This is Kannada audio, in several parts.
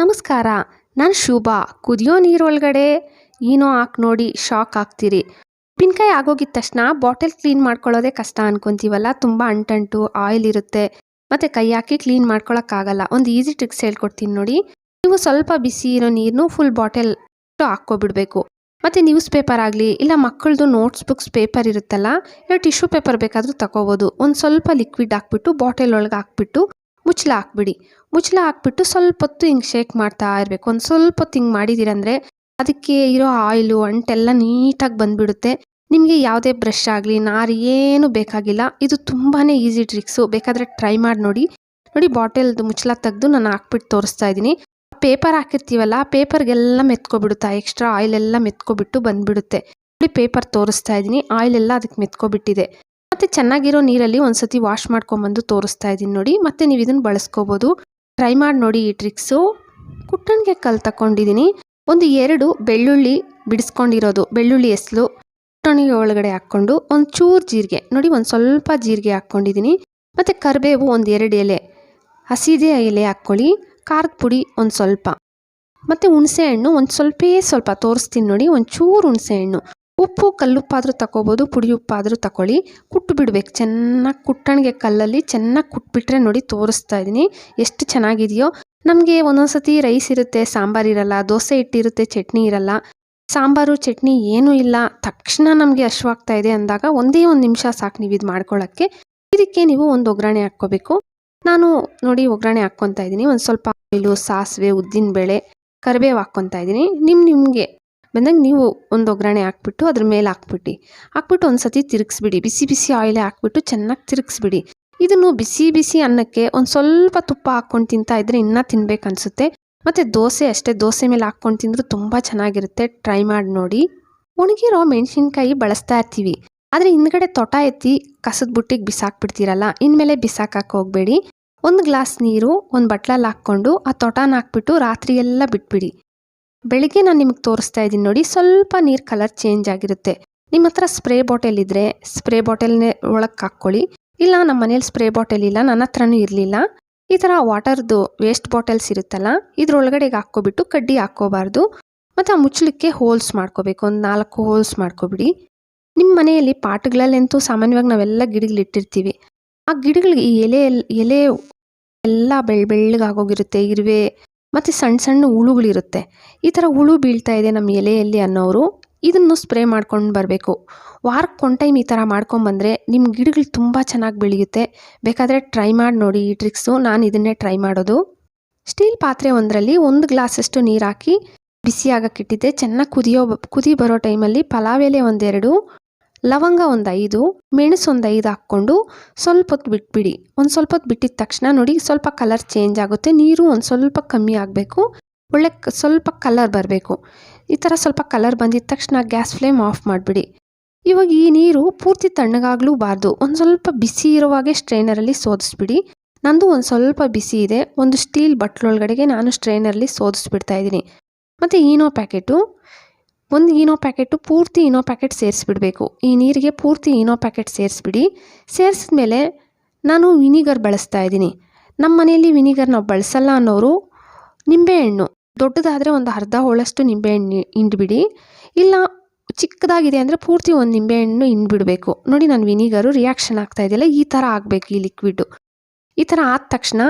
ನಮಸ್ಕಾರ, ನಾನು ಶುಭಾ. ಕುದಿಯೋ ನೀರೊಳಗಡೆ? ಏನೋ ಹಾಕಿ ನೋಡಿ ಶಾಕ್ ಆಗ್ತೀರಿ. ಉಪ್ಪಿನಕಾಯಿ ಆಗೋಗಿದ ತಕ್ಷಣ ಬಾಟಲ್ ಕ್ಲೀನ್ ಮಾಡ್ಕೊಳ್ಳೋದೇ ಕಷ್ಟ ಅನ್ಕೊಂತೀವಲ್ಲ? ತುಂಬ ಅಂಟಂಟು ಆಯಿಲ್ ಇರುತ್ತೆ. ಮತ್ತು ಕೈ ಹಾಕಿ ಕ್ಲೀನ್ ಮಾಡ್ಕೊಳಕ್ಕಾಗಲ್ಲ. ಒಂದು ಈಸಿ ಟ್ರಿಕ್ಸ್ ಹೇಳ್ಕೊಡ್ತೀನಿ ನೋಡಿ. ನೀವು ಸ್ವಲ್ಪ ಬಿಸಿ ಇರೋ ನೀರನ್ನು ಫುಲ್ ಬಾಟಲ್ ಹಾಕ್ಕೊಬಿಡ್ಬೇಕು. ಮತ್ತು ನ್ಯೂಸ್ ಪೇಪರ್ ಆಗಲಿ, ಇಲ್ಲ ಮಕ್ಕಳದು ನೋಟ್ಸ್ ಬುಕ್ಸ್ ಪೇಪರ್ ಇರುತ್ತಲ್ಲ, ಇಲ್ಲ ಟಿಶ್ಯೂ ಪೇಪರ್ ಬೇಕಾದರೂ ತಗೋಬೋದು ಒಂದು ಸ್ವಲ್ಪ ಲಿಕ್ವಿಡ್ ಹಾಕ್ಬಿಟ್ಟು ಬಾಟಲ್ ಒಳಗೆ ಹಾಕ್ಬಿಟ್ಟು ಮುಚ್ಚಳ ಹಾಕ್ಬಿಡಿ. ಮುಚ್ಚಲ ಹಾಕ್ಬಿಟ್ಟು ಸ್ವಲ್ಪ ಹೊತ್ತು ಹಿಂಗೆ ಶೇಕ್ ಮಾಡ್ತಾ ಇರಬೇಕು. ಒಂದು ಸ್ವಲ್ಪ ಹೊತ್ತು ಹಿಂಗೆ ಮಾಡಿದ್ದೀರಂದರೆ ಅದಕ್ಕೆ ಇರೋ ಆಯಿಲು ಅಂಟೆಲ್ಲ ನೀಟಾಗಿ ಬಂದುಬಿಡುತ್ತೆ. ನಿಮಗೆ ಯಾವುದೇ ಬ್ರಷ್ ಆಗಲಿ, ನಾರು ಏನು ಬೇಕಾಗಿಲ್ಲ. ಇದು ತುಂಬಾ ಈಸಿ ಟ್ರಿಕ್ಸು ಬೇಕಾದರೆ ಟ್ರೈ ಮಾಡಿ ನೋಡಿ. ನೋಡಿ ಬಾಟಲ್ದು ಮುಚ್ಚಲ ತೆಗೆದು ನಾನು ಹಾಕ್ಬಿಟ್ಟು ತೋರಿಸ್ತಾ ಇದ್ದೀನಿ. ಪೇಪರ್ ಹಾಕಿರ್ತೀವಲ್ಲ ಪೇಪರ್ಗೆಲ್ಲ ಮೆತ್ಕೊಬಿಡುತ್ತೆ ಎಕ್ಸ್ಟ್ರಾ ಆಯಿಲೆಲ್ಲ ಮೆತ್ಕೊಬಿಟ್ಟು ಬಂದುಬಿಡುತ್ತೆ. ನೋಡಿ ಪೇಪರ್ ತೋರಿಸ್ತಾ ಇದ್ದೀನಿ. ಆಯಿಲೆಲ್ಲ ಅದಕ್ಕೆ ಮೆತ್ಕೊಬಿಟ್ಟಿದೆ. ಮತ್ತು ಚೆನ್ನಾಗಿರೋ ನೀರಲ್ಲಿ ಒಂದ್ಸತಿ ವಾಶ್ ಮಾಡ್ಕೊಂಬಂದು ತೋರಿಸ್ತಾ ಇದ್ದೀನಿ ನೋಡಿ. ಮತ್ತೆ ನೀವು ಇದನ್ನು ಬಳಸ್ಕೋಬೋದು. ಟ್ರೈ ಮಾಡಿ ನೋಡಿ ಈ ಟ್ರಿಕ್ಸು ಕುಟ್ಟಣಿಗೆ ಕಲ್ಲು ತಗೊಂಡಿದ್ದೀನಿ ಒಂದು ಎರಡು ಬೆಳ್ಳುಳ್ಳಿ ಬಿಡಿಸ್ಕೊಂಡಿರೋದು. ಬೆಳ್ಳುಳ್ಳಿ ಎಸ್ಲು ಕುಟ್ಟಣಿಗೆ ಒಳಗಡೆ ಹಾಕ್ಕೊಂಡು ಒಂದು ಚೂರು ಜೀರಿಗೆ, ನೋಡಿ ಒಂದು ಸ್ವಲ್ಪ ಜೀರಿಗೆ ಹಾಕ್ಕೊಂಡಿದ್ದೀನಿ. ಮತ್ತು ಕರಿಬೇವು ಒಂದು ಎರಡು ಎಲೆ, ಹಸಿದೆ ಎಲೆ ಹಾಕ್ಕೊಳ್ಳಿ. ಖಾರದ ಪುಡಿ ಒಂದು ಸ್ವಲ್ಪ. ಮತ್ತು ಹುಣಸೆ ಹಣ್ಣು ಒಂದು ಸ್ವಲ್ಪೇ ಸ್ವಲ್ಪ ತೋರಿಸ್ತೀನಿ ನೋಡಿ. ಒಂದು ಚೂರು ಹುಣಸೆ ಹಣ್ಣು. ಉಪ್ಪು ಕಲ್ಲುಪ್ಪಾದರೂ ತಗೋಬೋದು ಪುಡಿ ಉಪ್ಪಾದರೂ ತಗೊಳ್ಳಿ ಕುಟ್ಟು ಬಿಡ್ಬೇಕು, ಚೆನ್ನಾಗಿ ಕುಟ್ಟಣಿಗೆ ಕಲ್ಲಲ್ಲಿ ಚೆನ್ನಾಗಿ ಕುಟ್ಬಿಟ್ರೆ ನೋಡಿ ತೋರಿಸ್ತಾ ಇದ್ದೀನಿ, ಎಷ್ಟು ಚೆನ್ನಾಗಿದೆಯೋ. ನಮಗೆ ಒಂದೊಂದ್ಸತಿ ರೈಸ್ ಇರುತ್ತೆ, ಸಾಂಬಾರು ಇರಲ್ಲ, ದೋಸೆ ಹಿಟ್ಟಿರುತ್ತೆ, ಚಟ್ನಿ ಇರಲ್ಲ. ಸಾಂಬಾರು, ಚಟ್ನಿ ಏನೂ ಇಲ್ಲ. ತಕ್ಷಣ ನಮಗೆ ಹಶ್ವಾಗ್ತಾ ಇದೆ ಅಂದಾಗ ಒಂದೇ ಒಂದು ನಿಮಿಷ ಸಾಕು ನೀವು ಇದು ಮಾಡ್ಕೊಳ್ಳೋಕ್ಕೆ ಇದಕ್ಕೆ ನೀವು ಒಂದು ಒಗ್ಗರಣೆ ಹಾಕ್ಕೋಬೇಕು. ನಾನು ನೋಡಿ ಒಗ್ಗರಣೆ ಹಾಕ್ಕೊತಾ ಇದ್ದೀನಿ. ಒಂದು ಸ್ವಲ್ಪ ಆಯಿಲು, ಸಾಸಿವೆ, ಉದ್ದಿನಬೇಳೆ, ಕರಿಬೇವು ಹಾಕ್ಕೊತಾ ಇದ್ದೀನಿ. ನಿಮ್ಮ ನಿಮಗೆ ಬಂದಾಗ ನೀವು ಒಂದು ಒಗ್ಗರಣೆ ಹಾಕ್ಬಿಟ್ಟು ಅದ್ರ ಮೇಲೆ ಹಾಕ್ಬಿಟ್ಟು ಹಾಕ್ಬಿಟ್ಟು ಒಂದು ಸತಿ ತಿರುಗಿಸ್ಬಿಡಿ. ಬಿಸಿ ಬಿಸಿ ಆಯಿಲೇ ಹಾಕ್ಬಿಟ್ಟು ಚೆನ್ನಾಗಿ ತಿರುಗಿಸ್ಬಿಡಿ. ಇದನ್ನು ಬಿಸಿ ಬಿಸಿ ಅನ್ನಕ್ಕೆ ಒಂದು ಸ್ವಲ್ಪ ತುಪ್ಪ ಹಾಕ್ಕೊಂಡು ತಿಂತಾ ಇದ್ರೆ ಇನ್ನೂ ತಿನ್ಬೇಕು ಅನಿಸುತ್ತೆ. ಮತ್ತು ದೋಸೆ ಅಷ್ಟೇ, ದೋಸೆ ಮೇಲೆ ಹಾಕ್ಕೊಂಡು ತಿಂದರೂ ತುಂಬ ಚೆನ್ನಾಗಿರುತ್ತೆ. ಟ್ರೈ ಮಾಡಿ ನೋಡಿ. ಒಣಗಿರೋ ಮೆಣಸಿನ್ಕಾಯಿ ಬಳಸ್ತಾ ಇರ್ತೀವಿ. ಆದರೆ ಹಿಂದ್ಗಡೆ ತೊಟ ಎತ್ತಿ ಕಸದ ಬುಟ್ಟಿಗೆ ಬಿಸಾಕ್ಬಿಡ್ತೀರಲ್ಲ, ಇನ್ಮೇಲೆ ಬಿಸಾಕಕ್ಕೆ ಹೋಗಬೇಡಿ. ಒಂದು ಗ್ಲಾಸ್ ನೀರು, ಒಂದು ಬಟ್ಲಲ್ಲಿ ಹಾಕ್ಕೊಂಡು ಆ ತೊಟಾನ ಹಾಕ್ಬಿಟ್ಟು ರಾತ್ರಿ ಎಲ್ಲ ಬಿಟ್ಬಿಡಿ. ಬೆಳಿಗ್ಗೆ ನಾನು ನಿಮಗೆ ತೋರಿಸ್ತಾ ಇದ್ದೀನಿ ನೋಡಿ, ಸ್ವಲ್ಪ ನೀರು ಕಲರ್ ಚೇಂಜ್ ಆಗಿರುತ್ತೆ. ನಿಮ್ಮ ಹತ್ರ ಸ್ಪ್ರೇ ಬಾಟಲ್ ಇದ್ದರೆ ಸ್ಪ್ರೇ ಬಾಟಲ್ನೇ ಒಳಗೆ ಹಾಕ್ಕೊಳ್ಳಿ. ಇಲ್ಲ ನಮ್ಮ ಮನೇಲಿ ಸ್ಪ್ರೇ ಬಾಟಲ್ ಇಲ್ಲ ನನ್ನ ಹತ್ರನೂ ಇರಲಿಲ್ಲ. ಈ ಥರ ವಾಟರ್ದು ವೇಸ್ಟ್ ಬಾಟಲ್ಸ್ ಇರುತ್ತಲ್ಲ, ಇದ್ರೊಳಗಡೆಗೆ ಹಾಕ್ಕೊಬಿಟ್ಟು ಕಡ್ಡಿ ಹಾಕ್ಕೋಬಾರ್ದು. ಮತ್ತು ಆ ಮುಚ್ಚಲಿಕ್ಕೆ ಹೋಲ್ಸ್ ಮಾಡ್ಕೋಬೇಕು, ಒಂದು ನಾಲ್ಕು ಹೋಲ್ಸ್ ಮಾಡ್ಕೊಬಿಡಿ. ನಿಮ್ಮ ಮನೆಯಲ್ಲಿ ಪಾಟ್ಗಳಲ್ಲಂತೂ ಸಾಮಾನ್ಯವಾಗಿ ನಾವೆಲ್ಲ ಗಿಡಗಳು ಇಟ್ಟಿರ್ತೀವಿ. ಆ ಗಿಡಗಳಿಗೆ ಈ ಎಲೆ ಎಲೆ ಎಲ್ಲ ಬೆಳ್, ಬೆಳ್ಳಗಾಗೋಗಿರುತ್ತೆ, ಇರುವೆ ಮತ್ತು ಸಣ್ಣ ಸಣ್ಣ ಹುಳುಗಳಿರುತ್ತೆ. ಈ ಥರ ಹುಳು ಬೀಳ್ತಾ ಇದೆ ನಮ್ಮ ಎಲೆಯಲ್ಲಿ ಅನ್ನೋರು. ಇದನ್ನು ಸ್ಪ್ರೇ ಮಾಡ್ಕೊಂಡು ಬರಬೇಕು. ವಾರಕ್ಕೆ ಒನ್ ಟೈಮ್ ಈ ಥರ ಮಾಡ್ಕೊಂಬಂದರೆ ನಿಮ್ಮ ಗಿಡಗಳು ತುಂಬ ಚೆನ್ನಾಗಿ ಬೆಳೆಯುತ್ತೆ. ಬೇಕಾದರೆ ಟ್ರೈ ಮಾಡಿ ನೋಡಿ ಈ ಟ್ರಿಕ್ಸು ನಾನು ಇದನ್ನೇ ಟ್ರೈ ಮಾಡೋದು. ಸ್ಟೀಲ್ ಪಾತ್ರೆ ಒಂದರಲ್ಲಿ ಒಂದು ಗ್ಲಾಸಷ್ಟು ನೀರು ಹಾಕಿ ಬಿಸಿ ಆಗಕ್ಕಿಟ್ಟಿದ್ದೆ ಚೆನ್ನಾಗಿ ಕುದಿಯೋ ಕುದಿ ಬರೋ ಟೈಮಲ್ಲಿ ಪಲಾವ್ ಎಲೆ ಒಂದೆರಡು ಲವಂಗ ಒಂದು ಐದು, ಮೆಣಸು ಒಂದು ಐದು ಹಾಕ್ಕೊಂಡು ಸ್ವಲ್ಪ ಹೊತ್ತು ಬಿಟ್ಬಿಡಿ. ಒಂದು ಸ್ವಲ್ಪ ಹೊತ್ತು ಬಿಟ್ಟಿದ ತಕ್ಷಣ ನೋಡಿ, ಸ್ವಲ್ಪ ಕಲರ್ ಚೇಂಜ್ ಆಗುತ್ತೆ. ನೀರು ಒಂದು ಸ್ವಲ್ಪ ಕಮ್ಮಿ ಆಗಬೇಕು. ಒಳ್ಳೆ ಸ್ವಲ್ಪ ಕಲರ್ ಬರಬೇಕು. ಈ ಥರ ಸ್ವಲ್ಪ ಕಲರ್ ಬಂದಿದ ತಕ್ಷಣ ಗ್ಯಾಸ್ ಫ್ಲೇಮ್ ಆಫ್ ಮಾಡಿಬಿಡಿ. ಇವಾಗ ಈ ನೀರು ಪೂರ್ತಿ ತಣ್ಣಗಾಗಲೂಬಾರ್ದು ಒಂದು ಸ್ವಲ್ಪ ಬಿಸಿ ಇರುವಾಗೆ ಸ್ಟ್ರೈನರಲ್ಲಿ ಸೋದಿಸ್ಬಿಡಿ. ನಂದು ಒಂದು ಸ್ವಲ್ಪ ಬಿಸಿ ಇದೆ. ಒಂದು ಸ್ಟೀಲ್ ಬಟ್ಲೊಳಗಡೆಗೆ ನಾನು ಸ್ಟ್ರೈನರಲ್ಲಿ ಸೋದಿಸ್ಬಿಡ್ತಾ ಇದ್ದೀನಿ. ಮತ್ತು ಈನೋ ಪ್ಯಾಕೆಟು. ಒಂದು ಈನೋ ಪ್ಯಾಕೆಟು ಪೂರ್ತಿ ಈನೋ ಪ್ಯಾಕೆಟ್ ಸೇರಿಸ್ಬಿಡಬೇಕು. ಈ ನೀರಿಗೆ ಪೂರ್ತಿ ಈನೋ ಪ್ಯಾಕೆಟ್ ಸೇರಿಸ್ಬಿಡಿ. ಸೇರಿಸಿದ್ಮೇಲೆ ನಾನು ವಿನಿಗರ್ ಬಳಸ್ತಾ ಇದ್ದೀನಿ. ನಮ್ಮ ಮನೆಯಲ್ಲಿ ವಿನಿಗರ್ ನಾವು ಬಳಸಲ್ಲ ಅನ್ನೋರು ನಿಂಬೆಹಣ್ಣು. ದೊಡ್ಡದಾದರೆ ಒಂದು ಅರ್ಧ ಹೋಳಷ್ಟು ನಿಂಬೆಹಣ್ಣು ಹಿಂಡ್ಬಿಡಿ. ಇಲ್ಲ, ಚಿಕ್ಕದಾಗಿದೆ ಅಂದರೆ ಪೂರ್ತಿ ಒಂದು ನಿಂಬೆಹಣ್ಣು ಹಿಂಡ್ಬಿಡಬೇಕು. ನೋಡಿ, ನಾನು ವಿನಿಗರು ರಿಯಾಕ್ಷನ್ ಆಗ್ತಾ ಇದೆಯಲ್ಲ, ಈ ಥರ ಆಗಬೇಕು ಈ ಲಿಕ್ವಿಡ್ಡು ಈ ಥರ ಆದ ತಕ್ಷಣ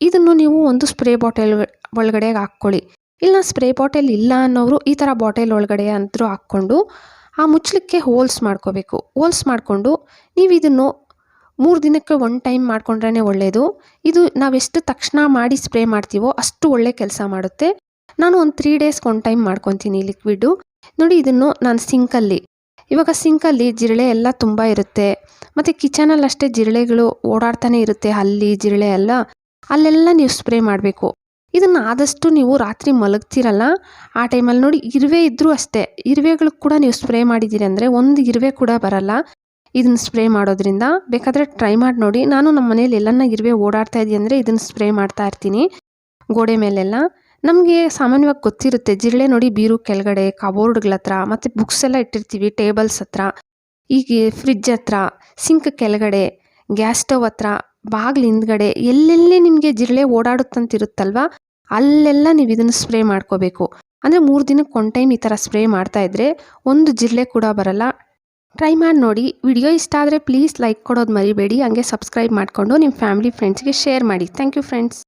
ಇದನ್ನು ನೀವು ಒಂದು ಸ್ಪ್ರೇ ಬಾಟಲ್ ಒಳಗಡೆ ಹಾಕ್ಕೊಳ್ಳಿ. ಇಲ್ಲ ಸ್ಪ್ರೇ ಬಾಟಲ್ ಇಲ್ಲ ಅನ್ನೋರು ಈ ಥರ ಬಾಟಲ್ ಒಳಗಡೆ ಅಂತರೂ ಹಾಕ್ಕೊಂಡು ಆ ಮುಚ್ಚಲಿಕ್ಕೆ ಹೋಲ್ಸ್ ಮಾಡ್ಕೋಬೇಕು. ಹೋಲ್ಸ್ ಮಾಡಿಕೊಂಡು ನೀವು ಇದನ್ನು ಮೂರು ದಿನಕ್ಕೆ ಒನ್ ಟೈಮ್ ಮಾಡ್ಕೊಂಡ್ರೇ ಒಳ್ಳೆಯದು ಇದು ನಾವೆಷ್ಟು ತಕ್ಷಣ ಮಾಡಿ ಸ್ಪ್ರೇ ಮಾಡ್ತೀವೋ ಅಷ್ಟು ಒಳ್ಳೆ ಕೆಲಸ ಮಾಡುತ್ತೆ. ನಾನು ಒಂದು ತ್ರೀ ಡೇಸ್ಗೆ ಒನ್ ಟೈಮ್ ಮಾಡ್ಕೊತೀನಿ ಲಿಕ್ವಿಡು ನೋಡಿ ಇದನ್ನು ನಾನು ಸಿಂಕಲ್ಲಿ ಇವಾಗ ಸಿಂಕಲ್ಲಿ ಜಿರಳೆ ಎಲ್ಲ ತುಂಬ ಇರುತ್ತೆ. ಮತ್ತು ಕಿಚನಲ್ಲಿ ಅಷ್ಟೇ ಜಿರಳೆಗಳು ಓಡಾಡ್ತಾನೆ ಇರುತ್ತೆ. ಅಲ್ಲಿ ಜಿರಳೆ ಎಲ್ಲ. ಅಲ್ಲೆಲ್ಲ ನೀವು ಸ್ಪ್ರೇ ಮಾಡಬೇಕು. ಇದನ್ನು ಆದಷ್ಟು ನೀವು ರಾತ್ರಿ ಮಲಗ್ತಿರಲ್ಲ, ಆ ಟೈಮಲ್ಲಿ ನೋಡಿ ಇರುವೆ ಇದ್ದರೂ ಅಷ್ಟೇ. ಇರುವೆಗಳು ಕೂಡ ನೀವು ಸ್ಪ್ರೇ ಮಾಡಿದ್ದೀರಿ ಅಂದರೆ ಒಂದು ಇರುವೆ ಕೂಡ ಬರಲ್ಲ. ಇದನ್ನು ಸ್ಪ್ರೇ ಮಾಡೋದ್ರಿಂದ ಬೇಕಾದರೆ ಟ್ರೈ ಮಾಡಿ ನೋಡಿ. ನಾನು ನಮ್ಮ ಮನೇಲಿ ಎಲ್ಲನ್ನ ಇರುವೆ ಓಡಾಡ್ತಾ ಇದೆಯಾ ಅಂದರೆ ಇದನ್ನು ಸ್ಪ್ರೇ ಮಾಡ್ತಾ ಇರ್ತೀನಿ. ಗೋಡೆ ಮೇಲೆಲ್ಲ. ನಮಗೆ ಸಾಮಾನ್ಯವಾಗಿ ಗೊತ್ತಿರುತ್ತೆ. ಜಿರಳೆ ನೋಡಿ ಬೀರು ಕೆಳಗಡೆ, ಕಬೋರ್ಡ್ಗಳ ಹತ್ರ, ಮತ್ತು ಬುಕ್ಸ್ ಎಲ್ಲ ಇಟ್ಟಿರ್ತೀವಿ, ಟೇಬಲ್ಸ್ ಹತ್ರ. ಈಗ ಫ್ರಿಜ್ ಹತ್ರ ಸಿಂಕ್ ಕೆಳಗಡೆ ಗ್ಯಾಸ್ ಸ್ಟವ್ ಹತ್ರ. ಬಾಗಿಲು ಹಿಂದ್ಗಡೆ ಎಲ್ಲೆಲ್ಲಿ ನಿಮಗೆ ಜಿರಳೆ ಓಡಾಡುತ್ತಂತಿರುತ್ತಲ್ವ, ಅಲ್ಲೆಲ್ಲ ನೀವು ಇದನ್ನು ಸ್ಪ್ರೇ ಮಾಡ್ಕೋಬೇಕು. ಅಂದರೆ ಮೂರು ದಿನಕ್ಕೆ ಒನ್ ಟೈಮ್ ಈ ಥರ ಸ್ಪ್ರೇ ಮಾಡ್ತಾ ಇದ್ದರೆ ಒಂದು ಜಿರಳೆ ಕೂಡ ಬರಲ್ಲ. ಟ್ರೈ ಮಾಡಿ ನೋಡಿ. ವಿಡಿಯೋ ಇಷ್ಟ ಆದರೆ ಪ್ಲೀಸ್ ಲೈಕ್ ಕೊಡೋದು ಮರಿಬೇಡಿ. ಹಂಗೆ ಸಬ್ಸ್ಕ್ರೈಬ್ ಮಾಡಿಕೊಂಡು ನಿಮ್ಮ ಫ್ಯಾಮಿಲಿ ಫ್ರೆಂಡ್ಸ್ಗೆ ಶೇರ್ ಮಾಡಿ. Thank you friends